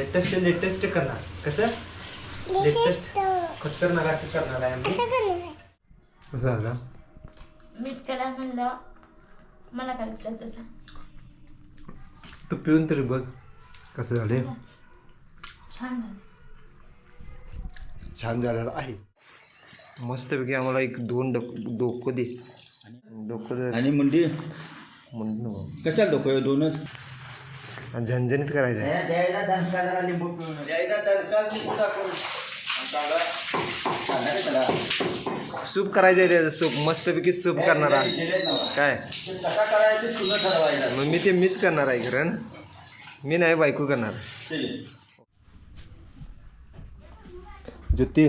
Latest latest करणार. कसं? Latest खतरनाक असं करणार आहे आम्ही. कसं झालं मीच केला म्हणलं मला काय विचारतं तू पिऊन तरी बघ कसं झाले छान झालं. छान झालेलं आहे. मस्तपैकी आम्हाला एक दोन डोक डोकं दे. डोकं दे. आणि मुंडी? म्हणून कशाला डोकं दोनच? आणि झणझणीत करायचं आहे. द्यायला जरा लिंबू पिळून द्यायला लिंबू टाकून. सूप करायचं आहे त्याचं सूप. मस्तपैकी सूप करणार. काय? कसा करायचं मग मी ते मीच करणार आहे कारण मी नाही बायको करणार. ज्योती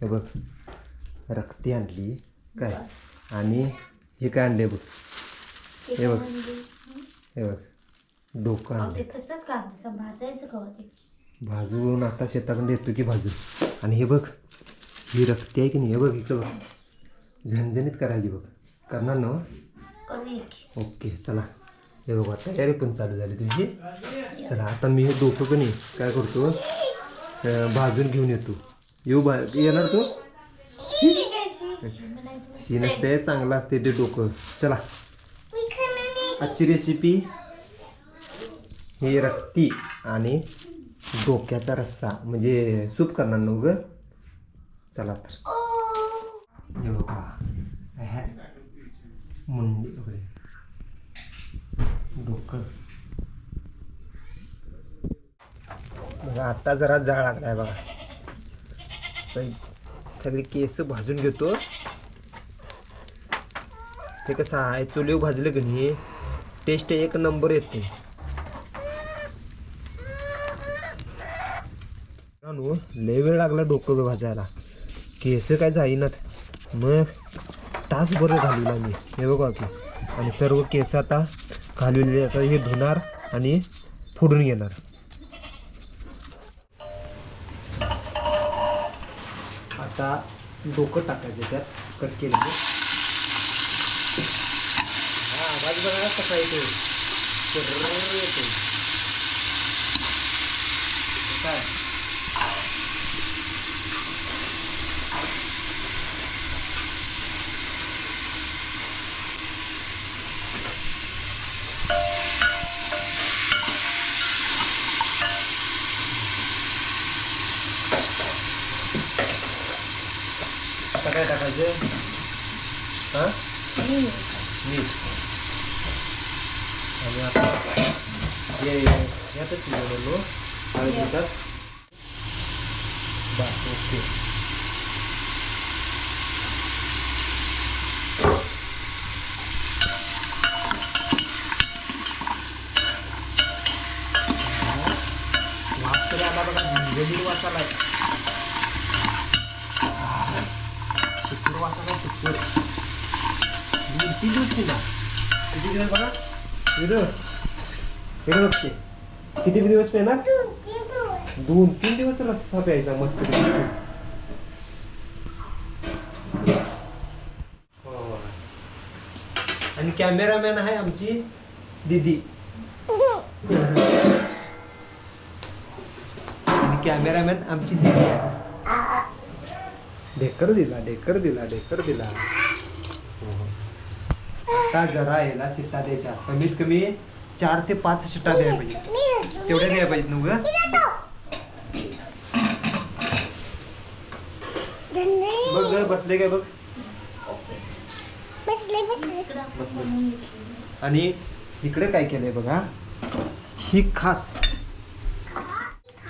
हे बघ. रक्ती आणली काय? आणि हे काय आणले बघ? हे बघ. हे बघ. डोकं अहो, आणले ते तसंच का तसं भाजायचं का होते भाजून आता शेताकडून देतो की भाजू. आणि हे बघ ही रक्ती आहे की नाही हे बघ इकडं बघ. झणझणीत करायची बघ. करणार ना की ओके चला. हे बघा तयारी पण चालू झाली तुझी. चला आता मी हे डोकं पण काय करतो अं, भाजून घेऊन येतो. येऊ बा येणार तू? ठीक आहे, शी, शी, म्हणायचं सी नसतंय. नसते चांगलं असते ते डोकं. चला. आजची रेसिपी ही रक्ती आणि डोक्याचा रस्सा म्हणजे सूप करणार ना ग चला तर. हे बघा. ह्या. मुंडी वगैरे डोकं. आता जरा जाळ लागलाय बघा. सगळे केस भाजून घेतो. ते कसं आहे चुलीव भाजलं की नाही टेस्ट एक नंबर येते. मित्रांनो, लय वेळ लागला डोकं भाजायला. केस काय जाईनात. मग तासभर घालवला मी. हे बघा की. आणि सर्व केस आता घालवलेले आता हे धुणार आणि फोडून घेणार. आता डोकं टाकायचं त्यात. कट केलेलं. हा आवाज बघा कसा येतो येतो काय? आता काय टाकायचं हां मी मीठ आणि आता हे यातच शिजवलेलो हळद मिठात बस ओके वास तरी आला बघा झणझणीत वास आलाय सुपूर वास आला सुपूर दोन तीन दिवस केला किती दिवस बघा बघते किती दिवस पेणार दोन तीन दिवस रस्ता प्यायचा मस्त आणि कॅमेरामॅन आहे आमची दीदी. आणि कॅमेरामॅन आमची दीदी आहे. ढेकर दिला ढेकर दिला ढेकर दिला. आता जरा याला शिट्टा द्यायच्या. कमीत कमी चार ते पाच शिट्टा द्यायला पाहिजे. तेवढ्या द्यायला पाहिजेत नव्ह ग? बघ बसले काय बघ? बसलं. आणि इकडे काय केलंय बघा? ही खास.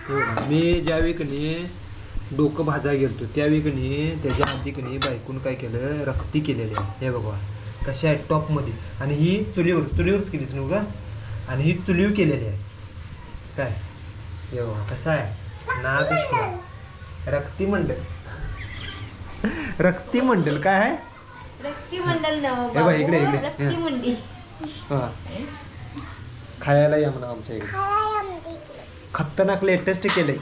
हे. मी ज्यावेळी डोकं भाजा गेलतो. त्यावेळी कणी त्याच्या आधी कणी बायकून काय केलं रक्ती केलेली आहे. हे बघा. कशी आहे टॉपमध्ये आणि ही चुलीवर चुलीवरच केलीच नव्ह का आणि ही चुलीवर केलेली आहे. काय? हे बघा कसं आहे? ना कृष्ण रक्ती मंडल. रक्ती मंडल काय आहे? हे इकडे, इकडे. रक्ती मंडी हा. खायला या म्हणा आमच्या इकडे. खतरनाक लेटेस्ट केलंय.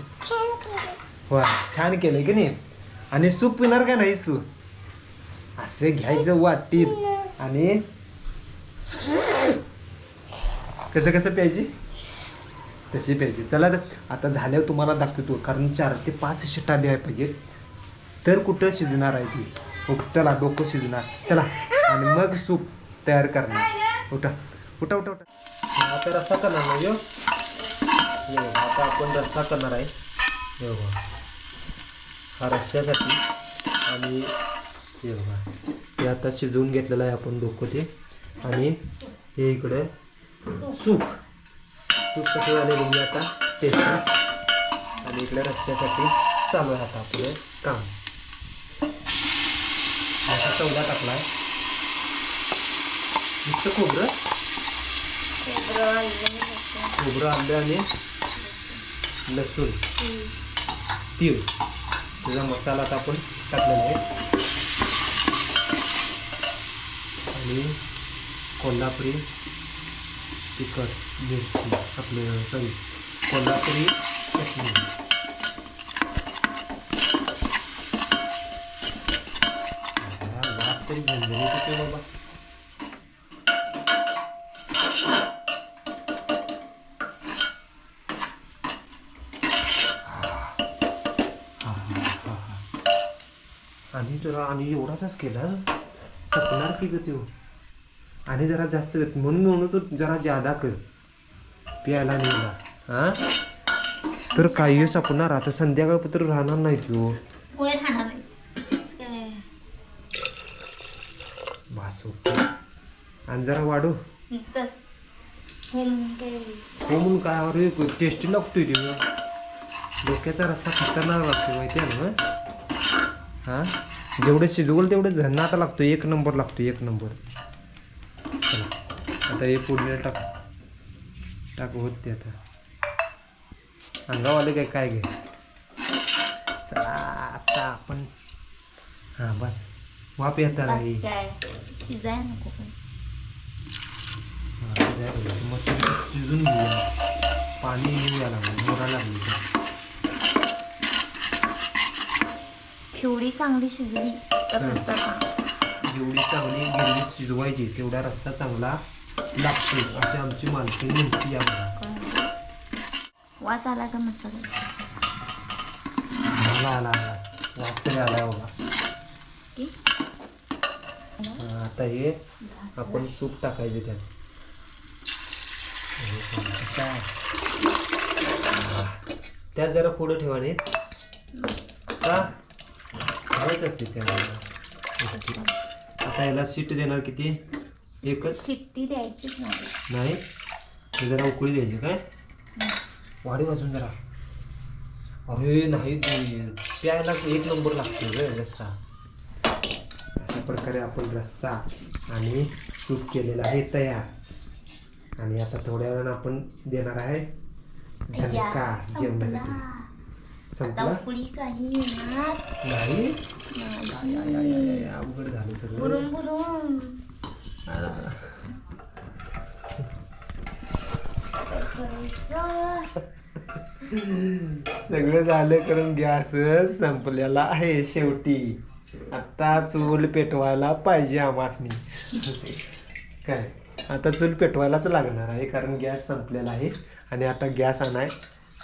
वा छान केलं की नाही? आणि सूप पिणार का नाहीस तू? असे घ्यायचं वाटीत आणि कसं कसं प्यायची? तशी पाहिजे चला तर आता झाल्यावर तुम्हाला दाखवतो कारण चार ते पाच शिटा द्यायला पाहिजेत तर कुठं शिजणार आहे ती? हो चला डोकं शिजणार. चला आणि मग सूप तयार करणार. उठा उठा उठा उठा. आता रस्सा करणार नाही हो. आता आपण रस्सा करणार आहे. हे रस्स्यासाठी आणि हे बघा हे आता शिजवून घेतलेलं आहे आपण डोकं ते. आणि हे इकडे सूप. सूप कसं झाले बघूया आता? टेस्ट आणि इकडे रस्त्यासाठी चालू आहे आता आपलं काम. आता चौदा टाकला आहे. नुसतं खोबरं? खोबरं आंबे आणि लसूण. तीळ. त्याचा मसाला आता आपण टाकलेला आहे. आणि कोल्हापुरी तिखट मिरची आपलं सॉरी कोल्हापुरी चटणी. तरी झणझणीत बाबा. जरा आणि एवढाच केला? सपणार की ग आणि जरा जास्त म्हणून म्हणून तू जरा जादा कर. प्यायला नेला हा? तर काही सपणार आता संध्याकाळपत्र राहणार नाही काय? भास. आणि जरा वाढू. हो म्हणून काय? अरे टेस्टी लागतोय त्यो डोक्याचा रस्सा खतरनाक लागतो माहिती आहे ना हा? जेवढं शिजवल तेवढं झन्नाटा लागतो. एक नंबर लागतो एक नंबर. आता हे पुढे टाक. टाक होत ते आता. अंगावाले काय काय घे? चला आता आपण हां बस. वाप येता नाही शिजाय नको हा. मस्त शिजून घेऊया. पाणी येऊ लागलं मोरा लागली. केवढी चांगली शिजली तर हं. रस्ता चांगला. जेवढी चांगली गिरणी शिजवायची तेवढा रस्ता चांगला लागतो अशी आमची मालकी म्हणती आम्हाला. वास आला का मसाला आला आला आला. वास तरी की हा, आता हे आपण सूप टाकायचे त्यात. हे पहा, कसं आहे. हा. त्यात जरा पुढं ठेवा नाही का ठेवायचं असते त्या आता याला सीट देणार किती? एकच? शिट्टी द्यायचीच नाही. नाही? ते जरा उकळी द्यायची काय? वाढी वाजून जरा. अरे नाही ते. प्यायला एक नंबर लागतो रे रस्सा. अशा प्रकारे आपण रस्सा आणि सूप केलेला आहे तयार. आणि आता थोड्या वेळानं आपण देणार आहे झणका जेवणासाठी. आता संपला उकळी काही येणार. नाही. नाही. आय, आय, आय, आय, अवघड झालं सगळं. करायचं. सगळं झालं करून गॅस संपलेला आहे शेवटी. आता चूल पेटवायला पाहिजे आमासनी. काय? आता चूल पेटवायलाच लागणार आहे कारण गॅस संपलेला आहे. आणि आता गॅस आणाय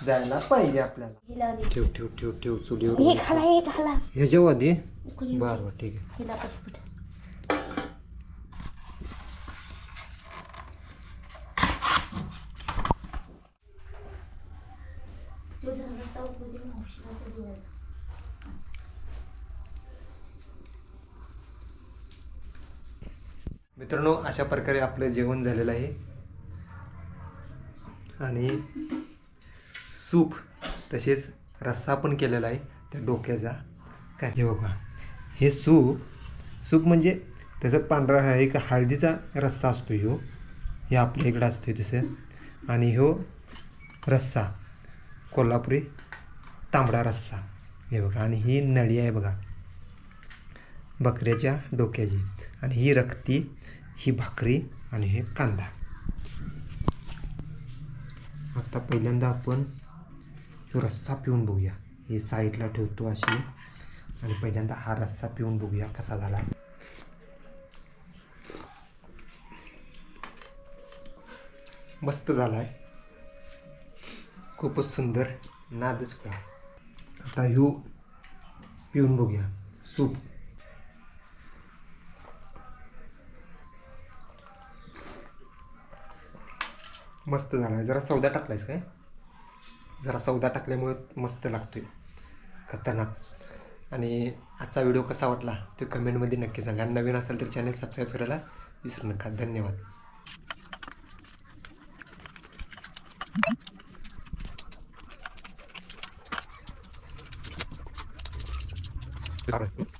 जायला पाहिजे आपल्याला. हे लावली. ठेव ठेव ठेव ठेव हे चुलीवर खाला हे खाला. हे जेव्हा आधी उकळी बरं बरं ठीक आहे. हिला पटपट. तुझा रस्ता उकळू दे, मावशीला कधी वेळ. मित्रांनो अशा प्रकारे आपलं जेवण झालेलं आहे. आणि सूप तसेच रस्सा पण केलेला आहे त्या डोक्याचा. काय? हे बघा. हे सूप सूप म्हणजे त्याचा पांढरा एक हळदीचा रस्सा असतो ह्यो हे आपल्या इकडं असतो तसं. आणि ह्यो रस्सा कोल्हापुरी तांबडा रस्सा. हे बघा. आणि ही नळी आहे बघा. बकऱ्याच्या डोक्याची. आणि ही रक्ती ही भाकरी आणि हे कांदा. आता पहिल्यांदा आपण तो रस्सा पिऊन बघूया. हे साईडला ठेवतो अशी. आणि पहिल्यांदा हा रस्सा पिऊन बघूया कसा झाला. मस्त झाला आहे खूपच सुंदर. नादच खुळा. आता ह्यू पिऊन बघूया. सूप. मस्त झाला आहे जरा सौदा टाकलायस काय? जरा सौदा टाकल्यामुळे मस्त लागतोय. खतरनाक. आणि आजचा व्हिडिओ कसा वाटला ते कमेंटमध्ये नक्की सांगा. नवीन असेल तर चॅनल सबस्क्राईब करायला विसरू नका. धन्यवाद. Gracias.